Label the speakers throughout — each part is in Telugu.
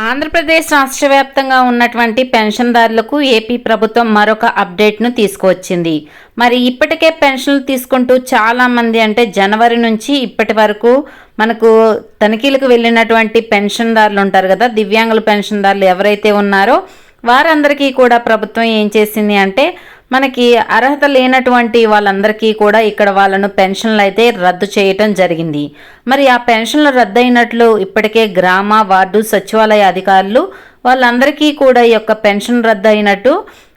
Speaker 1: ఆంధ్రప్రదేశ్ రాష్ట్ర వ్యాప్తంగా ఉన్నటువంటి పెన్షన్దారులకు ఏపీ ప్రభుత్వం మరొక అప్డేట్ను తీసుకువచ్చింది. మరి ఇప్పటికే పెన్షన్లు తీసుకుంటూ చాలామంది అంటే జనవరి నుంచి ఇప్పటి వరకు మనకు తనిఖీలకు వెళ్ళినటువంటి పెన్షన్దారులు ఉంటారు కదా దివ్యాంగుల పెన్షన్దారులు ఎవరైతే ఉన్నారో వారందరికీ కూడా ప్రభుత్వం ఏం చేసింది అంటే మనకి అర్హత లేనటువంటి వాళ్ళందరికీ కూడా ఇక్కడ వాళ్ళను పెన్షన్లు అయితే రద్దు చేయటం జరిగింది. మరి ఆ పెన్షన్లు రద్దయినట్లు ఇప్పటికే గ్రామ వార్డు సచివాలయ అధికారులు వాళ్ళందరికీ కూడా ఈ యొక్క పెన్షన్ రద్దు అయినట్టు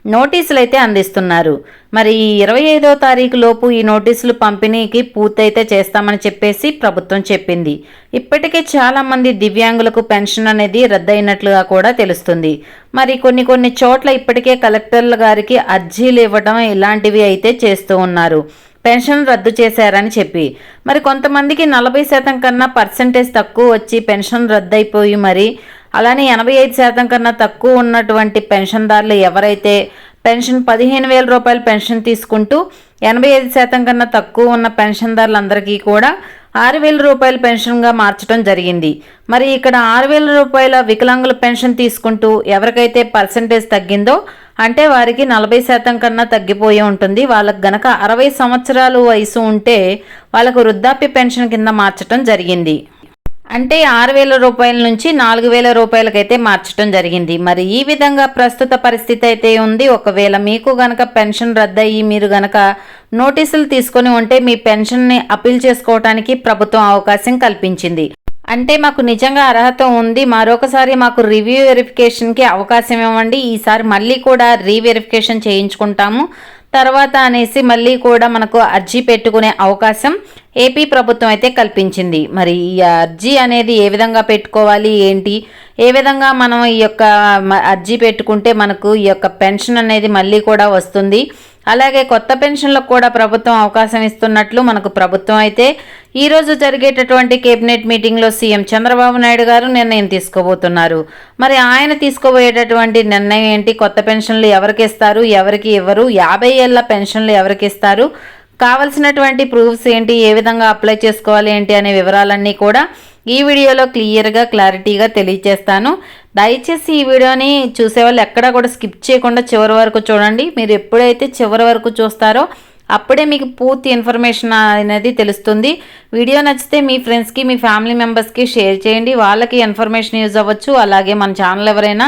Speaker 1: నోటీసులు అయితే అందిస్తున్నారు. మరి ఈ ఇరవై ఐదో తారీఖు లోపు ఈ నోటీసులు పంపిణీకి పూర్తయితే చేస్తామని చెప్పేసి ప్రభుత్వం చెప్పింది. ఇప్పటికే చాలామంది దివ్యాంగులకు పెన్షన్ అనేది రద్దయినట్లుగా కూడా తెలుస్తుంది. మరి కొన్ని కొన్ని చోట్ల ఇప్పటికే కలెక్టర్ల గారికి అర్జీలు ఇవ్వడం ఇలాంటివి అయితే చేస్తూ ఉన్నారు. పెన్షన్ రద్దు చేశారని చెప్పి. మరి కొంతమందికి నలభై శాతం కన్నా పర్సంటేజ్ తక్కువ వచ్చి పెన్షన్ రద్దయిపోయి మరి అలానే ఎనభై ఐదు శాతం కన్నా తక్కువ ఉన్నటువంటి పెన్షన్దారులు ఎవరైతే పెన్షన్ పదిహేను వేల రూపాయల పెన్షన్ తీసుకుంటూ ఎనభై ఐదు శాతం కన్నా తక్కువ ఉన్న పెన్షన్దారులందరికీ కూడా ఆరు వేల రూపాయల పెన్షన్గా మార్చడం జరిగింది. మరి ఇక్కడ ఆరు వేల రూపాయల వికలాంగుల పెన్షన్ తీసుకుంటూ ఎవరికైతే పర్సంటేజ్ తగ్గిందో అంటే వారికి నలభై శాతం కన్నా తగ్గిపోయి ఉంటుంది. వాళ్ళకి గనక అరవై సంవత్సరాలు వయసు ఉంటే వాళ్ళకు వృద్ధాప్య పెన్షన్ కింద మార్చడం జరిగింది. అంటే ఆరు వేల రూపాయల నుంచి నాలుగు వేల రూపాయలకైతే మార్చడం జరిగింది. మరి ఈ విధంగా ప్రస్తుత పరిస్థితి అయితే ఉంది. ఒకవేళ మీకు గనక పెన్షన్ రద్దయ్యి మీరు గనక నోటీసులు తీసుకొని ఉంటే మీ పెన్షన్ని అప్పీల్ చేసుకోవడానికి ప్రభుత్వం అవకాశం కల్పించింది. అంటే మాకు నిజంగా అర్హత ఉంది. మరొకసారి మాకు రివ్యూ వెరిఫికేషన్కి అవకాశం ఇవ్వండి. ఈసారి మళ్ళీ కూడా రీవెరిఫికేషన్ చేయించుకుంటాము. తర్వాత అనేసి మళ్ళీ కూడా మనకు అర్జీ పెట్టుకునే అవకాశం ఏపీ ప్రభుత్వం అయితే కల్పించింది. మరి ఈ అర్జీ అనేది ఏ విధంగా పెట్టుకోవాలి ఏంటి? ఏ విధంగా మనం ఈ యొక్క అర్జీ పెట్టుకుంటే మనకు ఈ యొక్క పెన్షన్ అనేది మళ్ళీ కూడా వస్తుంది. అలాగే కొత్త పెన్షన్లకు కూడా ప్రభుత్వం అవకాశం ఇస్తున్నట్లు మనకు ప్రభుత్వం అయితే ఈరోజు జరిగేటటువంటి కేబినెట్ మీటింగ్లో సీఎం చంద్రబాబు నాయుడు గారు నిర్ణయం తీసుకోబోతున్నారు. మరి ఆయన తీసుకోబోయేటటువంటి నిర్ణయం ఏంటి? కొత్త పెన్షన్లు ఎవరికి ఇస్తారు? ఎవరికి ఇవ్వరు? యాభై ఏళ్ళ పెన్షన్లు ఎవరికి ఇస్తారు? కావలసినటువంటి ప్రూఫ్స్ ఏంటి? ఏ విధంగా అప్లై చేసుకోవాలి ఏంటి? అనే వివరాలన్నీ కూడా ఈ వీడియోలో క్లియర్గా క్లారిటీగా తెలియజేస్తాను దయచేసి ఈ వీడియోని చూసేవాళ్ళు ఎక్కడా కూడా స్కిప్ చేయకుండా చివరి వరకు చూడండి. మీరు ఎప్పుడైతే చివరి వరకు చూస్తారో అప్పుడే మీకు పూర్తి ఇన్ఫర్మేషన్ అనేది తెలుస్తుంది. వీడియో నచ్చితే మీ ఫ్రెండ్స్కి మీ ఫ్యామిలీ మెంబర్స్కి షేర్ చేయండి. వాళ్ళకి ఇన్ఫర్మేషన్ యూజ్ అవ్వచ్చు. అలాగే మన ఛానల్ ఎవరైనా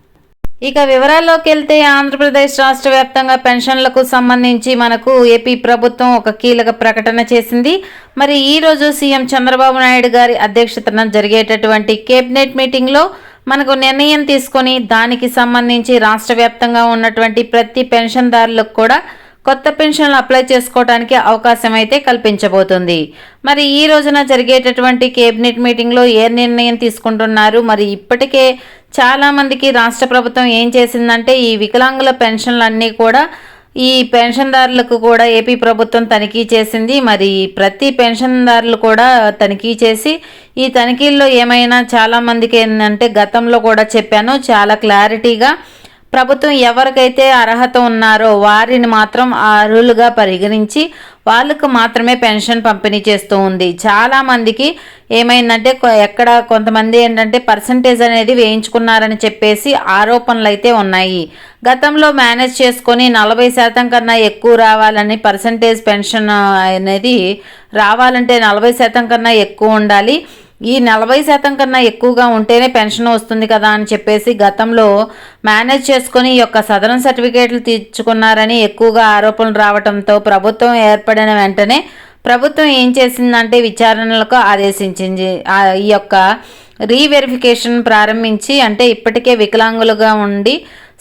Speaker 1: ఇక వివరాల్లోకి వెళ్తే ఆంధ్రప్రదేశ్ రాష్ట్ర వ్యాప్తంగా పెన్షన్లకు సంబంధించి మనకు ఏపీ ప్రభుత్వం ఒక కీలక ప్రకటన చేసింది. మరి ఈరోజు సీఎం చంద్రబాబు నాయుడు గారి అధ్యక్షతన జరిగేటటువంటి కేబినెట్ మీటింగ్లో మనకు నిర్ణయం తీసుకొని దానికి సంబంధించి రాష్ట్ర వ్యాప్తంగా ఉన్నటువంటి ప్రతి పెన్షన్దారులకు కూడా కొత్త పెన్షన్లు అప్లై చేసుకోవడానికి అవకాశం అయితే కల్పించబోతుంది. మరి ఈ రోజున జరిగేటటువంటి కేబినెట్ మీటింగ్లో ఏ నిర్ణయం తీసుకుంటున్నారు? మరి ఇప్పటికే చాలామందికి రాష్ట్ర ప్రభుత్వం ఏం చేసిందంటే ఈ వికలాంగుల పెన్షన్లన్నీ కూడా ఈ పెన్షన్దారులకు కూడా ఏపీ ప్రభుత్వం తనిఖీ చేసింది. మరి ప్రతి పెన్షన్దారులు కూడా తనిఖీ చేసి ఈ తనిఖీల్లో ఏమైనా చాలామందికి ఏంటంటే గతంలో కూడా చెప్పాను చాలా క్లారిటీగా ప్రభుత్వం ఎవరికైతే అర్హత ఉన్నారో వారిని మాత్రం అర్హులుగా పరిగణించి వాళ్ళకు మాత్రమే పెన్షన్ పంపిణీ చేస్తూ ఉంది. చాలామందికి ఏమైందంటే ఎక్కడ కొంతమంది ఏంటంటే పర్సంటేజ్ అనేది వేయించుకున్నారని చెప్పేసి ఆరోపణలు అయితే ఉన్నాయి. గతంలో మేనేజ్ చేసుకొని నలభై శాతం కన్నా ఎక్కువ రావాలని పర్సంటేజ్ పెన్షన్ అనేది రావాలంటే నలభై శాతం కన్నా ఎక్కువ ఉండాలి. ఈ నలభై శాతం కన్నా ఎక్కువగా ఉంటేనే పెన్షన్ వస్తుంది కదా అని చెప్పేసి గతంలో మేనేజ్ చేసుకుని ఈ యొక్క సదరణ సర్టిఫికేట్లు తీర్చుకున్నారని ఎక్కువగా ఆరోపణలు రావడంతో ప్రభుత్వం ఏర్పడిన వెంటనే ప్రభుత్వం ఏం చేసిందంటే విచారణలకు ఆదేశించింది. ఈ యొక్క రీవెరిఫికేషన్ ప్రారంభించి అంటే ఇప్పటికే వికలాంగులుగా ఉండి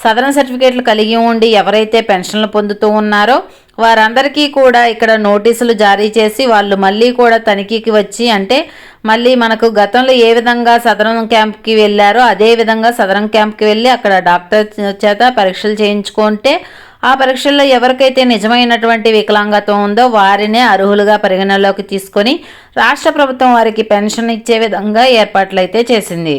Speaker 1: సదరణ సర్టిఫికేట్లు కలిగి ఉండి ఎవరైతే పెన్షన్లు పొందుతూ ఉన్నారో వారందరికీ కూడా ఇక్కడ నోటీసులు జారీ చేసి వాళ్ళు మళ్ళీ కూడా తనిఖీకి వచ్చి అంటే మళ్ళీ మనకు గతంలో ఏ విధంగా సదరం క్యాంప్కి వెళ్ళారో అదే విధంగా సదరం క్యాంప్కి వెళ్ళి అక్కడ డాక్టర్ చేత పరీక్షలు చేయించుకుంటే ఆ పరీక్షల్లో ఎవరికైతే నిజమైనటువంటి వికలాంగత్వం ఉందో వారినే అర్హులుగా పరిగణలోకి తీసుకొని రాష్ట్ర ప్రభుత్వం వారికి పెన్షన్ ఇచ్చే విధంగా ఏర్పాట్లయితే చేసింది.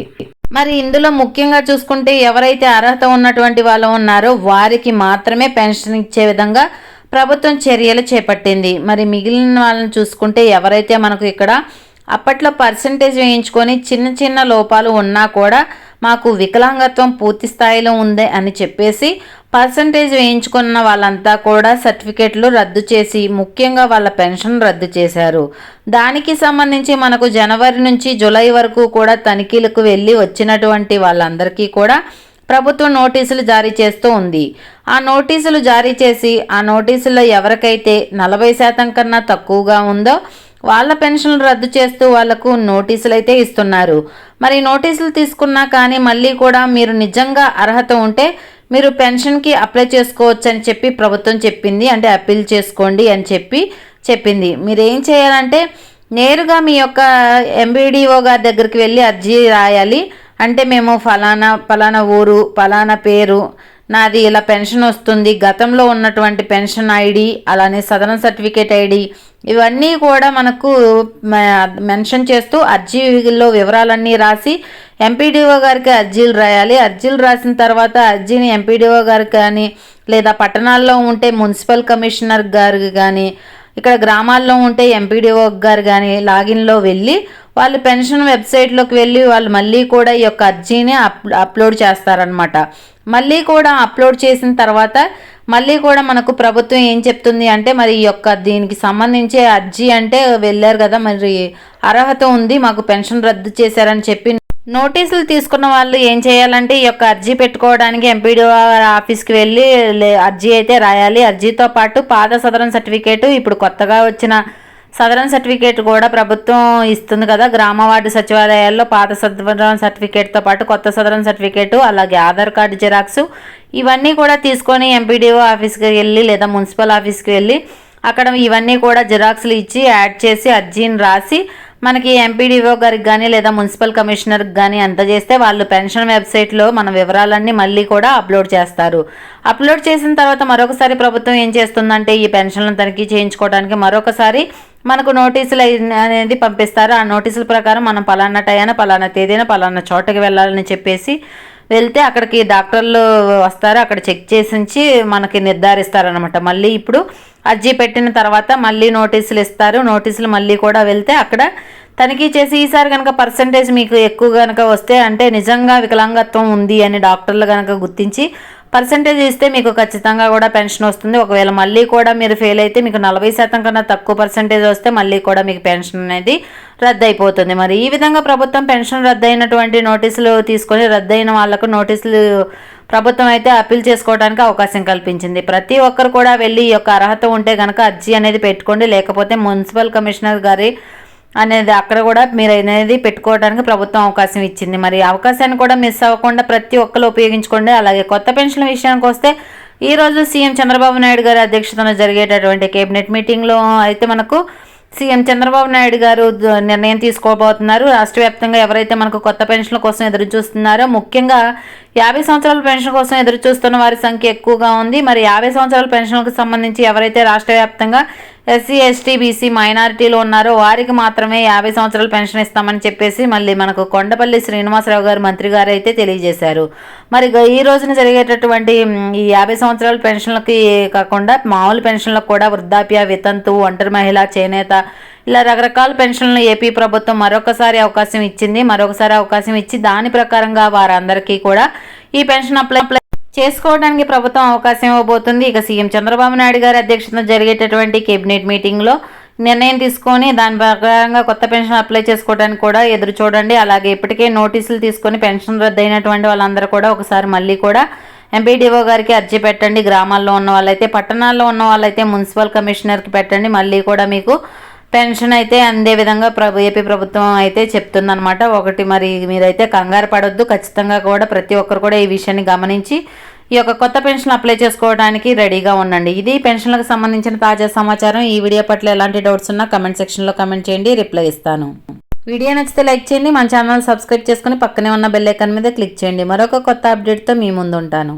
Speaker 1: మరి ఇందులో ముఖ్యంగా చూసుకుంటే ఎవరైతే అర్హత ఉన్నటువంటి వాళ్ళు ఉన్నారో వారికి మాత్రమే పెన్షన్ ఇచ్చే విధంగా ప్రభుత్వం చర్యలు చేపట్టింది. మరి మిగిలిన వాళ్ళని చూసుకుంటే ఎవరైతే మనకు ఇక్కడ అప్పట్లో పర్సంటేజ్ వేయించుకొని చిన్న చిన్న లోపాలు ఉన్నా కూడా మాకు వికలాంగత్వం పూర్తి స్థాయిలో ఉంది అని చెప్పేసి పర్సంటేజ్ వేయించుకున్న వాళ్ళంతా కూడా సర్టిఫికెట్లు రద్దు చేసి ముఖ్యంగా వాళ్ళ పెన్షన్ రద్దు చేశారు. దానికి సంబంధించి మనకు జనవరి నుంచి జూలై వరకు కూడా తనిఖీలకు వెళ్ళి వచ్చినటువంటి వాళ్ళందరికీ కూడా ప్రభుత్వం నోటీసులు జారీ చేస్తూ ఉంది. ఆ నోటీసులు జారీ చేసి ఆ నోటీసుల్లో ఎవరికైతే నలభై శాతం కన్నా తక్కువగా ఉందో వాళ్ళ పెన్షన్లు రద్దు చేస్తూ వాళ్ళకు నోటీసులు అయితే ఇస్తున్నారు. మరి నోటీసులు తీసుకున్నా కానీ మళ్ళీ కూడా మీరు నిజంగా అర్హత ఉంటే మీరు పెన్షన్కి అప్లై చేసుకోవచ్చు అని చెప్పి ప్రభుత్వం చెప్పింది. అంటే అప్పీల్ చేసుకోండి అని చెప్పి చెప్పింది. మీరు ఏం చేయాలంటే నేరుగా మీ యొక్క ఎంబీడీఓ గారి దగ్గరికి వెళ్ళి అర్జీ రాయాలి. అంటే మేము ఫలానా ఫలానా ఊరు ఫలానా పేరు నాది ఇలా పెన్షన్ వస్తుంది గతంలో ఉన్నటువంటి పెన్షన్ ఐడి అలానే సదరన్ సర్టిఫికేట్ ఐడి ఇవన్నీ కూడా మనకు మెన్షన్ చేస్తూ అర్జీలో వివరాలన్నీ రాసి ఎంపీడీఓ గారికి అర్జీలు రాయాలి. అర్జీలు రాసిన తర్వాత అర్జీని ఎంపీడీఓ గారికి కానీ లేదా పట్టణాల్లో ఉంటే మున్సిపల్ కమిషనర్ గారికి కానీ ఇక్కడ గ్రామాల్లో ఉంటే ఎంపీడీఓ గారు కానీ లాగిన్లో వెళ్ళి వాళ్ళు పెన్షన్ వెబ్సైట్లోకి వెళ్ళి వాళ్ళు మళ్ళీ కూడా ఈ యొక్క అర్జీని అప్ అప్లోడ్ చేస్తారనమాట మళ్ళీ కూడా అప్లోడ్ చేసిన తర్వాత మళ్ళీ కూడా మనకు ప్రభుత్వం ఏం చెప్తుంది అంటే మరి ఈ యొక్క దీనికి సంబంధించి అర్జీ అంటే వెళ్ళారు కదా మరి అర్హత ఉంది మాకు పెన్షన్ రద్దు చేశారని చెప్పి నోటీసులు తీసుకున్న వాళ్ళు ఏం చేయాలంటే ఈ యొక్క అర్జీ పెట్టుకోవడానికి ఎంపీడీఓ ఆఫీస్కి వెళ్ళి అర్జీ అయితే రాయాలి. అర్జీతో పాటు పాత సదరన్ సర్టిఫికేటు ఇప్పుడు కొత్తగా వచ్చిన సదరన్ సర్టిఫికేట్ కూడా ప్రభుత్వం ఇస్తుంది కదా గ్రామ వార్డు సచివాలయాల్లో పాత సదరన్ సర్టిఫికేట్తో పాటు కొత్త సదరన్ సర్టిఫికేట్ అలాగే ఆధార్ కార్డు జిరాక్స్ ఇవన్నీ కూడా తీసుకొని ఎంపీడీఓ ఆఫీస్కి వెళ్ళి లేదా మున్సిపల్ ఆఫీస్కి వెళ్ళి అక్కడ ఇవన్నీ కూడా జిరాక్స్లు ఇచ్చి యాడ్ చేసి అర్జీని రాసి మనకి ఎంపీడీఓ గారికి కానీ లేదా మున్సిపల్ కమిషనర్కి కానీ అందజేస్తే వాళ్ళు పెన్షన్ వెబ్సైట్లో మన వివరాలన్నీ మళ్ళీ కూడా అప్లోడ్ చేస్తారు. అప్లోడ్ చేసిన తర్వాత మరొకసారి ప్రభుత్వం ఏం చేస్తుందంటే ఈ పెన్షన్లను తనిఖీ చేయించుకోవడానికి మరొకసారి మనకు నోటీసులు అనేది పంపిస్తారు. ఆ నోటీసుల ప్రకారం మనం పలానా టయాన పలానా తేదీన పలానా చోటకి వెళ్ళాలని చెప్పేసి వెళ్తే అక్కడికి డాక్టర్లు వస్తారు. అక్కడ చెక్ చేసించి మనకి నిర్ధారిస్తారనమాట మళ్ళీ ఇప్పుడు అర్జీ పెట్టిన తర్వాత మళ్ళీ నోటీసులు ఇస్తారు. నోటీసులు మళ్ళీ కూడా వెళ్తే అక్కడ తనిఖీ చేసి ఈసారి కనుక పర్సంటేజ్ మీకు ఎక్కువ కనుక వస్తే అంటే నిజంగా వికలాంగత్వం ఉంది అని డాక్టర్లు కనుక గుర్తించి పర్సంటేజ్ ఇస్తే మీకు ఖచ్చితంగా కూడా పెన్షన్ వస్తుంది. ఒకవేళ మళ్ళీ కూడా మీరు ఫెయిల్ అయితే మీకు నలభై శాతం కన్నా తక్కువ పర్సంటేజ్ వస్తే మళ్ళీ కూడా మీకు పెన్షన్ అనేది రద్దు అయిపోతుంది మరి ఈ విధంగా ప్రభుత్వం పెన్షన్ రద్దయినటువంటి నోటీసులు తీసుకొని రద్దయిన వాళ్ళకు నోటీసులు ప్రభుత్వం అయితే అప్పీల్ చేసుకోవడానికి అవకాశం కల్పించింది. ప్రతి ఒక్కరు కూడా వెళ్ళి ఈ యొక్క అర్హత ఉంటే కనుక అర్జీ అనేది పెట్టుకోండి. లేకపోతే మున్సిపల్ కమిషనర్ గారి అనేది అక్కడ కూడా మీరు అనేది పెట్టుకోవడానికి ప్రభుత్వం అవకాశం ఇచ్చింది. మరి అవకాశాన్ని కూడా మిస్ అవ్వకుండా ప్రతి ఒక్కరు ఉపయోగించుకోండి. అలాగే కొత్త పెన్షన్ విషయానికి వస్తే ఈ రోజు సీఎం చంద్రబాబు నాయుడు గారి అధ్యక్షతన జరిగేటటువంటి కేబినెట్ మీటింగ్లో అయితే మనకు సీఎం చంద్రబాబు నాయుడు గారు నిర్ణయం తీసుకోబోతున్నారు. రాష్ట్ర వ్యాప్తంగా ఎవరైతే మనకు కొత్త పెన్షన్ల కోసం ఎదురు చూస్తున్నారో ముఖ్యంగా యాభై సంవత్సరాల పెన్షన్ కోసం ఎదురు చూస్తున్న వారి సంఖ్య ఎక్కువగా ఉంది. మరి యాభై సంవత్సరాల పెన్షన్లకు సంబంధించి ఎవరైతే రాష్ట్ర వ్యాప్తంగా ఎస్సీ ఎస్టీ బీసీ మైనారిటీలో ఉన్నారో. వారికి మాత్రమే యాభై సంవత్సరాల పెన్షన్ ఇస్తామని చెప్పేసి మళ్ళీ మనకు కొండపల్లి శ్రీనివాసరావు గారు మంత్రి గారు అయితే తెలియజేశారు. మరి ఈ రోజున జరిగేటటువంటి ఈ యాభై సంవత్సరాల పెన్షన్లకి కాకుండా మామూలు పెన్షన్లకు కూడా వృద్ధాప్య వితంతు ఒంటరి మహిళ చేనేత ఇలా రకరకాల పెన్షన్లను ఏపీ ప్రభుత్వం మరొకసారి అవకాశం ఇచ్చింది. మరొకసారి అవకాశం ఇచ్చి దాని ప్రకారంగా వారందరికీ కూడా ఈ పెన్షన్ అప్లై చేసుకోవడానికి ప్రభుత్వం అవకాశం ఇవ్వబోతుంది. ఇక సీఎం చంద్రబాబు నాయుడు గారి అధ్యక్షతన జరిగేటటువంటి కేబినెట్ మీటింగ్లో నిర్ణయం తీసుకొని దాని ప్రకారంగా కొత్త పెన్షన్ అప్లై చేసుకోవడానికి కూడా ఎదురు చూడండి. అలాగే ఇప్పటికే నోటీసులు తీసుకొని పెన్షన్ రద్దయినటువంటి వాళ్ళందరూ కూడా ఒకసారి మళ్ళీ కూడా ఎంపీడీఓ గారికి అర్జీ పెట్టండి. గ్రామాల్లో ఉన్న వాళ్ళైతే పట్టణాల్లో ఉన్న వాళ్ళైతే మున్సిపల్ కమిషనర్కి పెట్టండి. మళ్ళీ కూడా మీకు పెన్షన్ అయితే అందే విధంగా ప్రభు ఏపీ ప్రభుత్వం అయితే చెప్తుందనమాట ఒకటి మరి మీరైతే కంగారు పడొద్దు. ఖచ్చితంగా కూడా ప్రతి ఒక్కరు కూడా ఈ విషయాన్ని గమనించి ఈ యొక్క కొత్త పెన్షన్ అప్లై చేసుకోవడానికి రెడీగా ఉండండి. ఇది పెన్షన్లకు సంబంధించిన తాజా సమాచారం. ఈ వీడియో పట్ల ఎలాంటి డౌట్స్ ఉన్నా కమెంట్ సెక్షన్లో కమెంట్ చేయండి. రిప్లై ఇస్తాను. వీడియో నచ్చితే లైక్ చేయండి. మన ఛానల్ సబ్స్క్రైబ్ చేసుకుని పక్కనే ఉన్న బెల్ ఐకాన్ మీద క్లిక్ చేయండి. మరొక కొత్త అప్డేట్తో మీ ముందు ఉంటాను